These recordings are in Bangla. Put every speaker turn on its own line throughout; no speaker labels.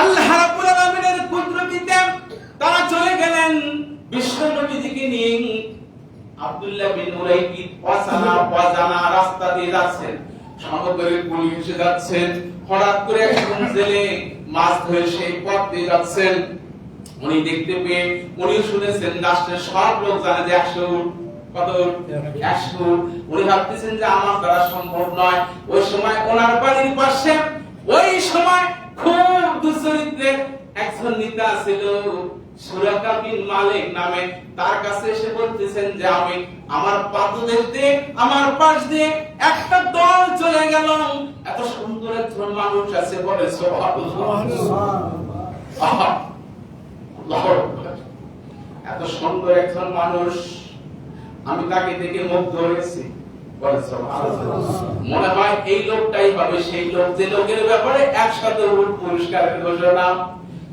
আল্লাহ রাব্বুল আলামিনের কুদরতিতে তারা চলে গেলেন বিশ্ব নবীজিকে নিয়ে। আব্দুল্লাহ বিন উরাইকি অজানা অজানা রাস্তা দিয়ে যাচ্ছেন। সমুদ্রের যাচ্ছেন। হঠাৎ করে একজন জেলে মাছ ধরে সেই পথ দিয়ে যাচ্ছেন। উনি দেখতে পেয়ে উনি শুনেছেন, রাষ্ট্রের সব লোক জানে যে একশো কত একশো উনি ভাবতেছেন যে আমার দ্বারা সম্ভব নয়। ওই সময় ওনার বাড়ির পাশে, ওই সময় খুব একজন নেতা ছিল সুরাকা বিন মালিক নামে। তার কাছে এসে বলতেছেন যে আমি আমার আমার পাশ দিয়ে একটা দল চলে গেল এত সুন্দর একজন মানুষ আছে বলে। এত সুন্দর একজন মানুষ, আমি তাকে দেখে মুগ্ধ হয়েছি মনে হয় এই লোকটাই হবে সেই লোক। যে লোকের ব্যাপারে একসাথে পুরস্কারের ঘোষণা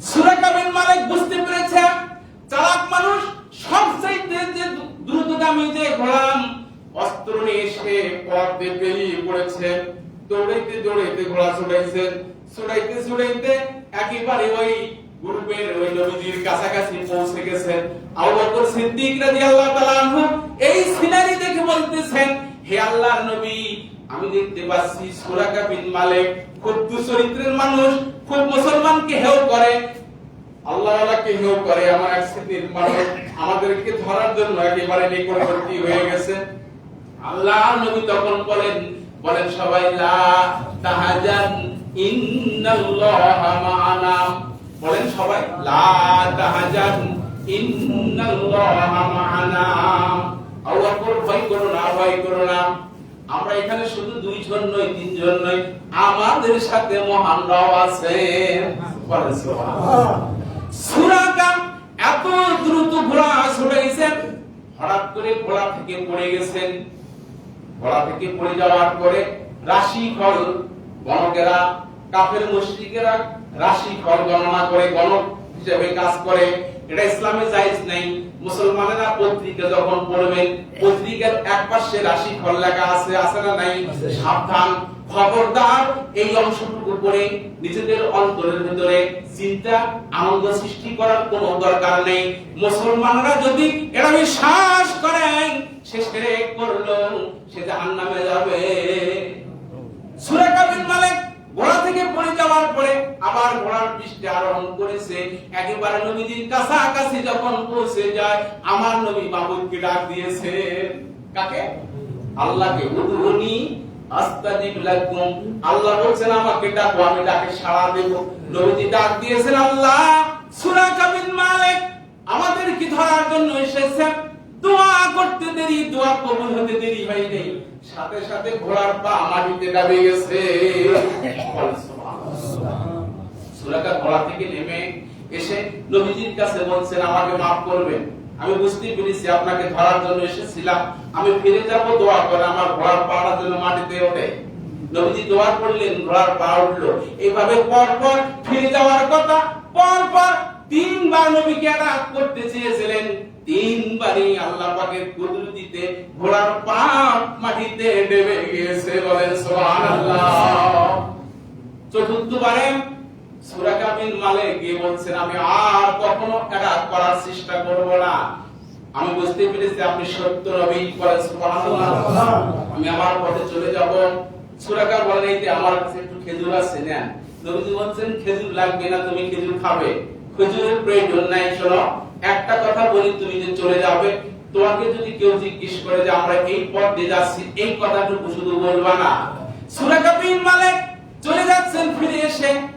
সুরাকা বিন মালিক বুঝতে পেরেছে, চালাক মানুষ সবচাইতে যে দ্রুতগামী যে ঘোড়াম অস্ত্র নিয়ে এসে পথ বেরিয়ে পড়েছে, দৌড়াইতে দৌড়াইতে ঘোড়া ছুটাইছেন ছুটাইতে ছুটাইতে একেবারে ওই গ্রুপের ওই নবীজির কাছাকাছি পৌঁছে গেছেন আবু সিদ্দিক রাদিয়াল্লাহু তাআলা এই সিনারি দেখে বলতেছেন, হে আল্লাহর নবী আমি দেখতে পাচ্ছি সুরাকা বিন মালিক খুব দুচরিত্রের মানুষ, খুব মুসলমানকে হেয় করে। আল্লাহ আল্লাহকে হেয় করে আমার এক শ্রেণির মানুষ। আমাদেরকে ধরার জন্য একেবারে নিকটবর্তী হয়ে গেছে। আল্লাহ নবী তখন বলেন বলেন সবাই, লা তাহাজান ইন্নাল্লাহা মা'ানা বলেন সবাই, লা তাহাজান ইন্নাল্লাহা মা'ানা আল্লাহ করে ভয় করো না, ভয় করো না। এখানে শুধু দুইজন নই তিনজন নই আমাদের সাথে মহান বলেন সুবহানাল্লাহ। সুরাকাম এত দ্রুত ঘোড়া ছুটাইছেন, হঠাৎ করে ঘোড়া থেকে পড়ে গেছেন। ঘোড়া থেকে পড়ে যাওয়ার পরে রাশি ফল গণকেরা, কাফের মুশরিকেরা রাশি ফল গণনা করে গণক হিসেবে কাজ করে। এটা ইসলামে জায়েজ নেই। মুসলমানেরা পত্রিকা যখন পড়বেন পত্রিকার এক পাশে রাশি ফল লেখা আছে আছে না নাই? সাবধান। খবরদার এই অংশটুকু পড়ে নিজেদের অন্তরের ভিতরে চিন্তা আনন্দ সৃষ্টি করার কোনো দরকার নেই। মুসলমানরা যদি এটা বিশ্বাস করে সে শিরক করল সে জাহান্নামে যাবে সুরাকা বিন মালিক ঘোড়া থেকে পড়ে যাওয়ার পরে আবার ঘোড়ার পৃষ্ঠে আরোহণ করেছে। একেবারে নবীজির কাছাকাছি যখন পৌঁছে যায়, আমার নবী মাহবুবকে ডাক দিয়েছে, কাকে? আল্লাহকে আল্লাহ বলছেন, আমাকে ডাকো, আমি ডাকে সাড়া দেব। নবীজি ডাক দিয়েছেন, আল্লাহ মালিক আমাদের কি ধরার জন্য এসেছেন। দোয়া করতে দেরি, দোয়া কবুল হতে দেরি হয় নাই। সাথে সাথে ঘোড়ার পা দাবি গেছে। সুরাকা ঘোড়া থেকে নেমে এসে নবীজির কাছে বলছেন, আমাকে মাফ করবেন। আমি বুঝতে পেরেছি আপনাকে ধরার জন্য এসেছিলাম। আমি ফিরে যাব, দোয়া করে আমার ঘোড়ার পাড়া যেন মাটিতে ওঠে। নবীজি দোয়া করলেন, ঘোড়ার পা উঠল। এইভাবে পর পর ফিরে যাওয়ার কথা পর পর তিনবার নবীকে আঘাত করতে চেয়েছিলেন। তিনবারই আল্লাহ পাকের কুদরতিতে ঘোড়ার পা মাটিতে ডেবে গিয়েছে বলেন, সুবহানাল্লাহ। চতুর্থবারে সুরাকা বিন মালিক গিয়ে বলছেন, আমি আর কখনো করার চেষ্টা করব না। আমি বুঝতে পেরেছি আপনি সত্য নবী আমি আমার পথে চলে যাব। বলেন, এই যে আমার কাছে একটু খেজুর আছে, নেন। বলছেন, খেজুর লাগবে না, তুমি খেজুর খাবে। খেজুরের প্রয়োজন নাই, শোনো। একটা কথা বলি, তুমি যে চলে যাবে, তোমাকে যদি কেউ জিজ্ঞেস করে যে আমরা এই পথ দিয়ে যাচ্ছি, এই কথাটুকু শুধু বলবা না। সুরাকা বিন মালিক চলে যাচ্ছেন, ফিরে এসে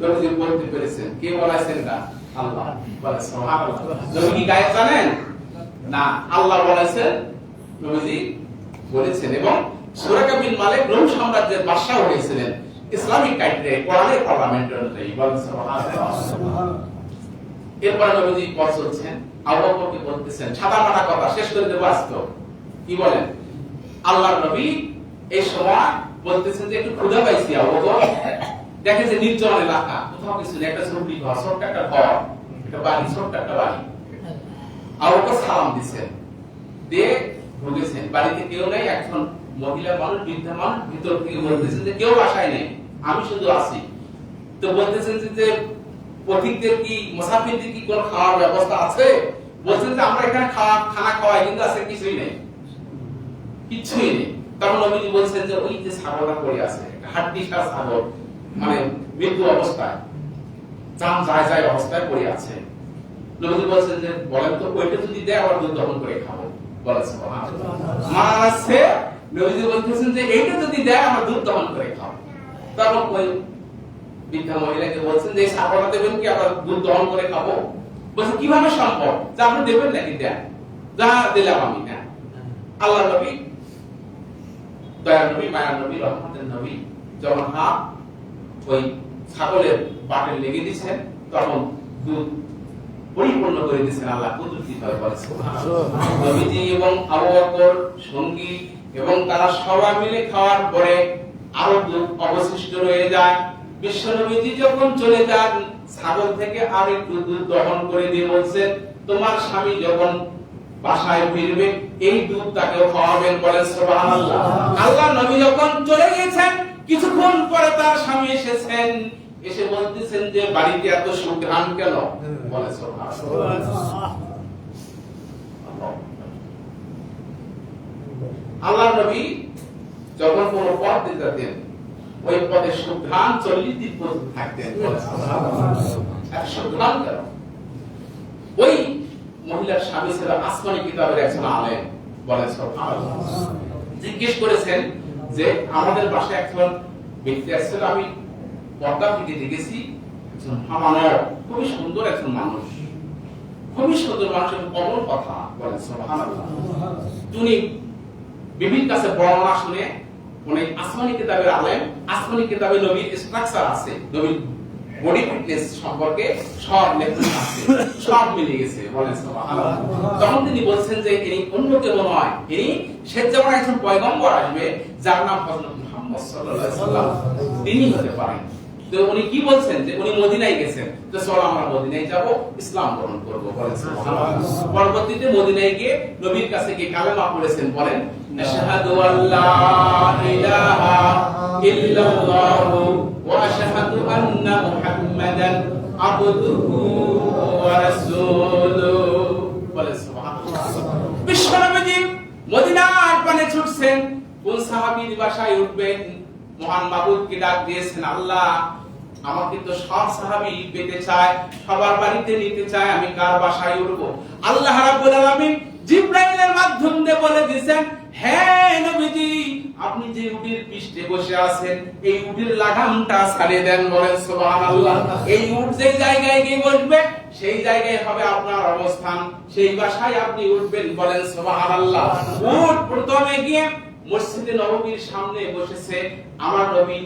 নবীজি বলতে পেরেছেন কে বলেছেন না আল্লাহ বলে সুবহানাল্লাহ। নবী কি গায়েব জানেন? না আল্লাহ বলেছেন নবীজি বলেছেন। এবং সুরাকা বিন মালিক রোম সাম্রাজ্যের বাদশা হয়েছিলেন। ইসলামিক ক্রাইটেরিয়া কোরআনের পার্লামেন্ট অনুযায়ী এরপরে নবীজি পথ চলছেন আবু বকরকে বলতেছেন সাদা মাটা কথা শেষ করে দেবো আজকে। কি বলেন? আল্লাহর নবী এই সময় বলতেছেন যে একটু ক্ষুধা পাইছি আবু বকর। দেখে যে নির্জন এলাকা কোথাও কিছু নেই, একটা ছোট ঘর ছোট্ট একটা ঘর, একটা বাড়ি, ছোট্ট একটা বাড়ি। আবু বকর সালাম দিছেন দিয়ে ঢুকেছেন বাড়িতে কেউ নেই, একজন মহিলা মানুষ, বৃদ্ধা মানুষ, ভিতর থেকে বলতেছেন যে কেউ বাসায় নেই, আমি শুধু আছি। তো বলতেছেন যে পথিকদের কি, মুসাফিরদের কি কোনো খাওয়ার ব্যবস্থা আছে? বলছেন যে, আমরা এখানে খাওয়া, খানা খাওয়াই, কিন্তু আছে কিছুই নেই। কিছুই নেই। তখন নবীজি বলছেন যে, ওই যে ছাগলটা পড়ে আছে একটা হাড্ডি সার ছাগল মানে মৃত্যু অবস্থায় জান যায় যায় অবস্থায় পড়ে আছে। নবীজি বলছেন যে, বলেন তো, ওইটা যদি দেয়, আবার দুধ দহন করে খাব। বলেছে মা নবীজি বলতেছেন যে, এইটা যদি দেয় দুধ দহন করে ওই বৃদ্ধা মহিলাকে বলছেন যে ছাগলটা দেবেন কি দুধ দহন করে খাব? বলছে, কীভাবে সম্ভব? যে আপনি দেবেন নাকি দেন? যা দিলাম আমি হ্যাঁ আল্লাহ নবী, দয়ার নবী, মায়ার নবী, রহমতের নবী যখন হাত ওই ছাগলের বাটে লেগে দিয়েছেন তখন দুধ পরিপূর্ণ করে দিয়েছেন আল্লাহ, কুদরতি বলেছেন নবীজি এবং আবু সঙ্গী এবং তারা সবাই মিলে খাওয়ার পরে আরও দুধ অবশিষ্ট রয়ে যায়। বিশ্ব নবীজি যখন চলে যান, ছাগল থেকে আর একটু দুধ দহন করে দিয়ে বলছেন, তোমার স্বামী যখন বাসায় ফিরবে, এই দুধ তাকে খাওয়াবেন বলেন সুবহানাল্লাহ। আল্লাহ নবী যখন চলে গেছেন কিছুক্ষণ পরে তার স্বামী এসেছেন, এসে বলতেছেন যে, বাড়িতে এত সুঘ্রাণ কেন? বলে আল্লাহ নবী যখন কোন পথ দিতে ওই পথে সুঘ্রাণ চল্লিশ দিন পর্যন্ত থাকতেন। সুঘ্রাণ কেন? ওই মহিলার স্বামী ছিল আসমানি কিতাবের একজন আলেম বলে জিজ্ঞেস করেছেন যে আমাদের বাসায় একজন ব্যক্তি আসছিল, আমি পর্দা থেকে দেখেছি, একজন হামানব খুবই সুন্দর একজন মানুষ খুবই সুন্দর মানুষের কমল কথা বলে, সুবহানাল্লাহ। তিনি বিভিন্ন কাছে বর্ণনা শুনে অনেক আসমানি কিতাবের আলেম, আসমানি কিতাবে নবীর স্ট্রাকচার আছে, নবীর বডি ফিটনেস সম্পর্কে সব লেখা আছে সব মিলে গেছে, বলেন সুবহানাল্লাহ। তখন তিনি বলছেন যে, ইনি অন্য কেউ নয়, ইনি শেষ একজন পয়গম্বর আসবে, যার নাম হযরত মুহাম্মদ সাল্লাল্লাহু আলাইহি সাল্লাম তিনি হতে পারেন তো উনি কি বলছেন যে, উনি মদিনায় গেছেন তো চলো আমরা মদিনায় যাব, ইসলাম গ্রহণ করব, বলেন সুবহানাল্লাহ। পরবর্তীতে মদিনায় গিয়ে নবীর কাছে গিয়ে কালেমা পড়েছেন, বলেন, আশহাদু আল্লা ইলাহা আশহাদু আন্না মুহাম্মাদান আবদুহু ওয়া রাসূলুহু বিশ্বনবীজি মদিনার পানে ছুটছেন, কোন সাহাবীর বাসায় উঠবেন, মহান মাবুদকে ডাক দিয়েছেন, আল্লাহ, আমাকে তো সব সাহাবী পেতে চায়, সবার বাড়িতে নিতে চায়, আমি কার বাসায় উঠবো? আল্লাহ রাব্বুল আলামিন জিব্রাইলের মাধ্যম দিয়ে বলে দিয়েছেন হ্যাঁ আপনি যে উটের পৃষ্ঠে বসে আছেন, এই উটের লাগামটা ছাড়িয়ে দেন বলেন, সুবহানাল্লাহ। এই উট যে জায়গায় গিয়ে বসবে, সেই জায়গায় হবে আপনার অবস্থান। সেই বাসায় আপনি উঠবেন বলেন, সুবহানাল্লাহ। উট প্রথমে গিয়ে মসজিদে নববীর সামনে বসেছে। আমার নবী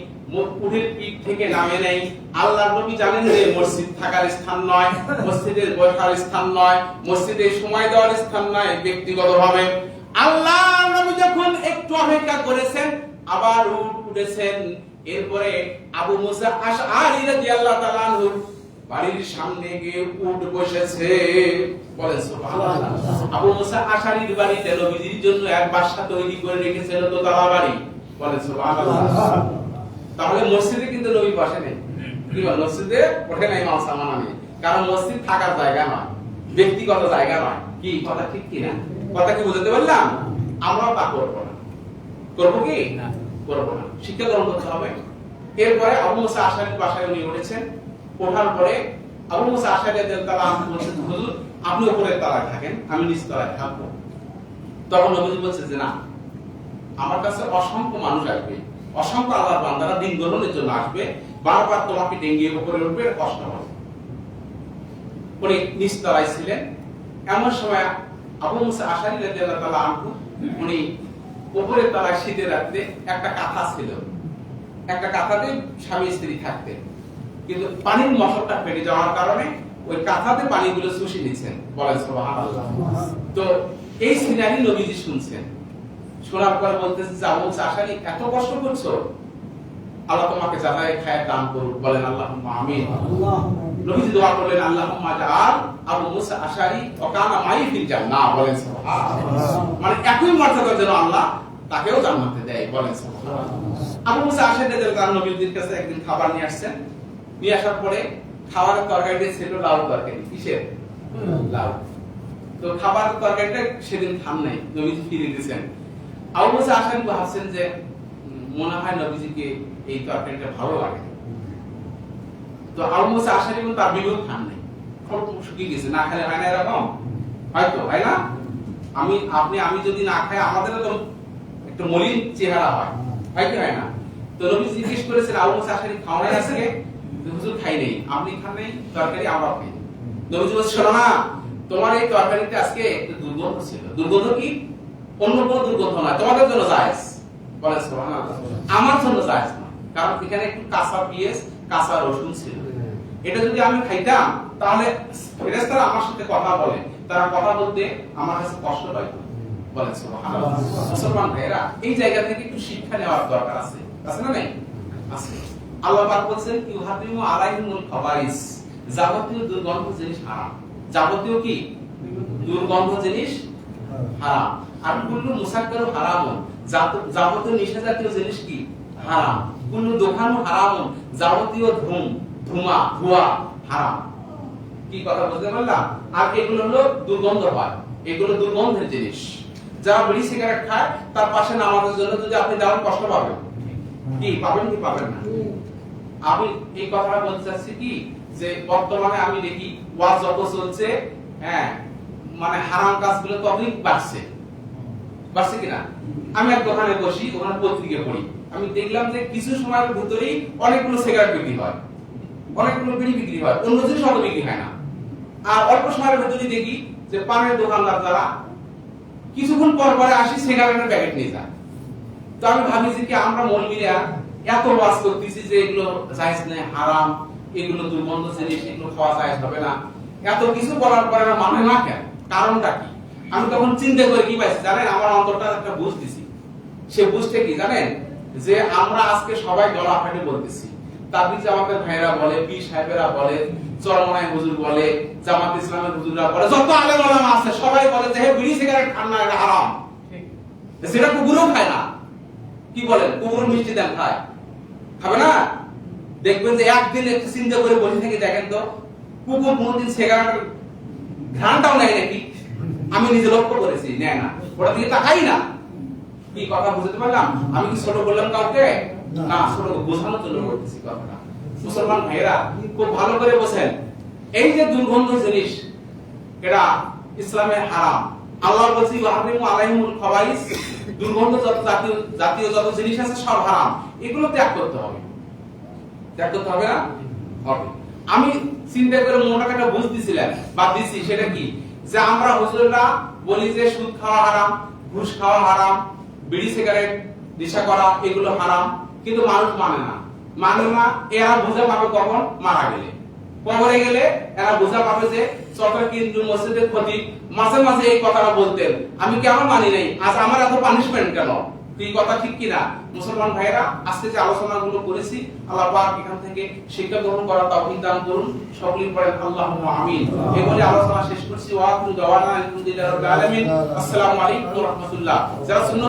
উটের পিঠ থেকে নামে নেই। আল্লাহ নবী জানেন যে মসজিদ থাকার স্থান নয় মসজিদের বসার স্থান নয়, মসজিদে সময় দেওয়ার স্থান নয়, ব্যক্তিগতভাবে। আল্লাহ নবী একটু অপেক্ষা করেছেন, আবার উঠেছেন এরপরে আবু মুসা বাড়ির সামনে গিয়ে বসেছে। আবু মুসা বাড়িতে নবীজির জন্য এক বাসা তৈরি করে রেখেছিল তো তালা বাড়ি। তাহলে মসজিদে কিন্তু নবী বসে নেই। মসজিদে ওঠে নাই মাল সামান কারণ মসজিদ থাকার জায়গা নয়, ব্যক্তিগত জায়গা নয়। কি, কথা ঠিক কি না কথা কি বুঝতে পারলাম? আমরা তা করব করব কি? করব না। শিক্ষা গ্রহণ করতে হবে। এরপরে আবু মুসা আশারির বাসায় উনি উঠেছেন। ওঠার পরে আবু মুসা আশারি তারা আমি বলছেন হুজুর আপনি উপরের তলায় থাকেন আমি নিচ তলায় থাকব। তখন নবীজি বলছে যে না। আমার কাছে অসংখ্য মানুষ আসবে। অসংখ্য আল্লাহর বান্দারা দিন গ্রহণের জন্য আসবে। বারবার তোমাকে ডেঙ্গিয়ে উপরে উঠবে কষ্ট হবে। উনি নিচতলায় ছিলেন। এমন সময় আবু মুসা আশারি রাদিয়াল্লাহু তাআলা আনহু উনি উপরের তলায় শীতের রাত্রে একটা কাঁথা ছিল। একটা কাঁথাতে স্বামী স্ত্রী থাকতেন কিন্তু পানির মশকটা ফেটে যাওয়ার কারণে ওই কাঁথাতে পানিগুলো শুষে নিচ্ছেন। বলেন সুবহানাল্লাহ। তো এই সিনারি নবীজি শুনছেন। শোনার পর বলতেছে যে আবু চাষারি এত কষ্ট করছ? আল্লাহ তোমাকে যাতায় খায় দান করুক। বলেন আল্লাহ আমিন। নবীজি দোয়া করলেন আল্লাহুম্মা জাআল আবু মুসা আশারি ওয়া মাই ফিল জান্নাহ। বলেন সুবহানাল্লাহ। মানে একই মর্যাদা যেন আল্লাহ তাকেও জান্নাতে দেয় বলেন আবু মুসা রাদিয়াল্লাহু আনহু নবীজির কাছে একদিন খাবার নিয়ে আসছেন। নিয়ে আসার পরে খাবারের তরকারিটা ছিল লাউ তরকারি। কিসের? লাউ। তো খাবার তরকারিটা সেদিন খান নাই নবীজি ফিরে দিয়েছেন। আবু মুসা আশারি ভাবছেন যে মনে হয় নবীজিকে এই তরকারিটা ভালো লাগে। তো আবু মুসা আশারি কিন্তু তার বিবেক খান নাই। শুকিয়ে গেছে না খেলে হয় না এরকম? হয়তো হয় না? আমি আপনি আমি যদি না খাই আমাদেরও তো একটু মলিন চেহারা হয়। হয় কি হয় না? তো নবী জিজ্ঞেস করেছেন, আবু মুসা আশারি খাওয়াই আছে হুজুর খাই নেই। আপনি খান নাই, তরকারি আমরা খাই নবীজি বলছে শোনো না, তোমার এই তরকারিটা আজকে একটু দুর্গন্ধ ছিল। দুর্গন্ধ কি? অন্য কোনো দুর্গন্ধ নয়। তোমাদের জন্য জায়েজ। বলে আমার জন্য জায়েজ না। কারণ এখানে একটু কাঁচা পেঁয়াজ, কাঁচা রসুন ছিল। এটা যদি আমি খাইতাম, তাহলে ফেরেশতারা আমার সাথে কথা বলে। তারা কথা বলতে আমার কাছে কষ্ট হয় যাবতীয় জিনিস দুর্গন্ধ জিনিস কি? হারাম। কুল্লু দোকানু হারামুন, যাবতীয় ধূম, ধুমা, ধোয়া হারাম। কি কথা বুঝতে পারলাম? আর এগুলো হলো দুর্গন্ধ হয়। এগুলো দুর্গন্ধের জিনিস। যারা বিড়ি সিগারেট খায়, তার পাশে নামাজের জন্য যদি আপনি দাঁড়ান কষ্ট পাবেন। কি পাবেন কি পাবেন না? আমি এই কথাটা বলতে চাচ্ছি কি, যে বর্তমানে আমি দেখি, ওয়াজ যত চলছে হ্যাঁ মানে হারাম কাজগুলো ততই বাড়ছে। বাড়ছে কিনা? আমি এক দোকানে বসি, ওখানে পত্রিকা পড়ি। আমি দেখলাম যে কিছু সময়ের ভিতরেই অনেকগুলো সিগারেট বিক্রি হয়। অনেকগুলো বিড়ি বিক্রি হয়। অন্য জিনিস অত বিক্রি হয় না। আর অল্প সময়ের ভিতরেই দেখি যে পানের দোকানদার যারা কিছুক্ষণ পর পরে আসি সিগারেটের প্যাকেট নিয়ে যায় তো আমি ভাবি যে কি আমরা মৌলবীরা এত ওয়াজ করতেছি যে এগুলো জায়েজ নেই, হারাম, এগুলো দুর্গন্ধ জিনিস এগুলো খাওয়া জায়েজ হবে না। এত কিছু বলার পরে না মানে না কেন? কারণটা কি? আমি তখন চিন্তা করে কি পাইছি জানেন, আমার অন্তরটা একটা বুঝ দিছি। সে বুঝতে কি জানেন? যে আমরা আজকে সবাই গলাফাটি বলতেছি। তার দিকে আমাদের ভাইরা বলে পি সাহেবেরা বলে চরমনায় হুজুর বলে জামাত ইসলামের হুজুররা বলে যত আলেম ওলামা আছে সবাই বলে যে বিড়ি সিগারেট খান না এটা হারাম। সেটা কুকুরও খায় না। কি বলেন? কুকুর মিষ্টি দেন খায়। খাবে না? দেখবেন যে একদিন একটু চিন্তা করে বসে থেকে দেখেন তো কুকুর কোনদিন সিগারেট ঘ্রাণটাও নেয় নাকি? আমি নিজে লক্ষ্য করেছি নেয় না। ওটা দিকে তাকাই না। কি কথা বুঝতে পারলাম? আমি কি ছোট বললাম কাউকে? না ছোট বোঝানোর জন্য কথাটা। মুসলমান ভাইরা খুব ভালো করে বোঝেন। এই যে দুর্গন্ধ জিনিস, এটা ইসলামের হারাম। আল্লাহ বলছি আলাইহিমুল খাবাইস। দুর্গন্ধ যত জাতীয় জাতীয় যত জিনিস আছে, সব হারাম। এগুলো ত্যাগ করতে হবে। ত্যাগ করতে হবে না? হবে। আমি চিন্তা করে মনে একটা বুঝ দিছিলাম, বা দিছি, সেটা কি? যে আমরা হুজুররা বলি যে, সুদ খাওয়া হারাম, ঘুষ খাওয়া হারাম, বিড়ি, সিগারেট, নেশা করা, এগুলো হারাম। কিন্তু মানুষ মানে না। মানে না এরা বুঝে পাবে কখন মারা গেলে। কবরে গেলে এরা বোঝা পাবে যে চক্র কিন্তু মসজিদের ক্ষতি মাঝে মাঝে এই কথাটা বলতেন। আমি কেন মানি নাই? আজ আমার এত পানিশমেন্ট কেন? এই কথা ঠিক কিনা? মুসলমান ভাইরা আজকে যে আলোচনা গুলো করেছি আল্লাহ পাক এখান থেকে শিক্ষা গ্রহণ করার তৌফিক দান করুন। সকলেই পড়েন আল্লাহুম্মা আমিন। এই বলে আলোচনা শেষ করছি। ওয়া দাওয়ানা আলহামদুলিল্লাহি রাব্বিল আলামিন। আসসালামু আলাইকুম ওয়া রাহমাতুল্লাহ। যারা